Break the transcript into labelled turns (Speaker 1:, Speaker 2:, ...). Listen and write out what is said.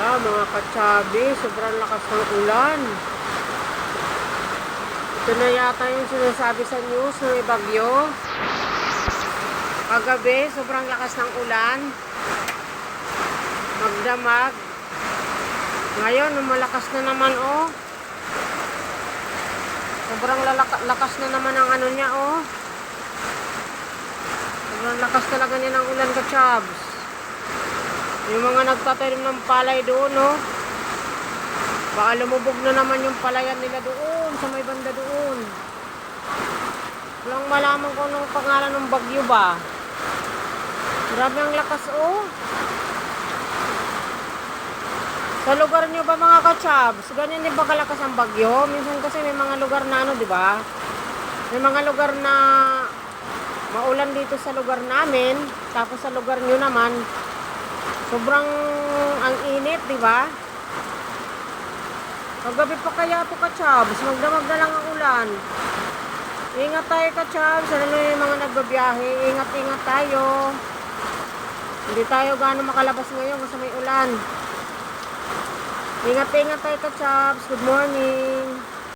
Speaker 1: Wala mga katsabi, sobrang lakas ng ulan. Ito na yata yung sinasabi sa news ng may bagyo. Kagabi, sobrang lakas ng ulan. Magdamag. Ngayon, malakas na naman oh. Sobrang lakas na naman ang ano niya oh. Sobrang lakas talaga niya ng ulan ka. Yung mga nagtatanim ng palay doon, no? Baka lumubog na naman yung palayan nila doon, sa may banda doon. Walang malaman kung anong pangalan ng bagyo ba. Grabe ang lakas, oh. Sa lugar nyo ba mga kachabs, ganyan din ba kalakas ang bagyo? Minsan kasi may mga lugar na ano, di ba? May mga lugar na maulan dito sa lugar namin, tapos sa lugar nyo naman, sobrang ang init, di ba? Kagabi pa kaya po kachabs, magdamag na lang ang ulan. Ingat tayo kachabs, ano na yung mga nagbabiyahe, ingat-ingat tayo. Hindi tayo gaano makalabas ngayon kasi may ulan. Ingat-ingat tayo kachabs, good morning.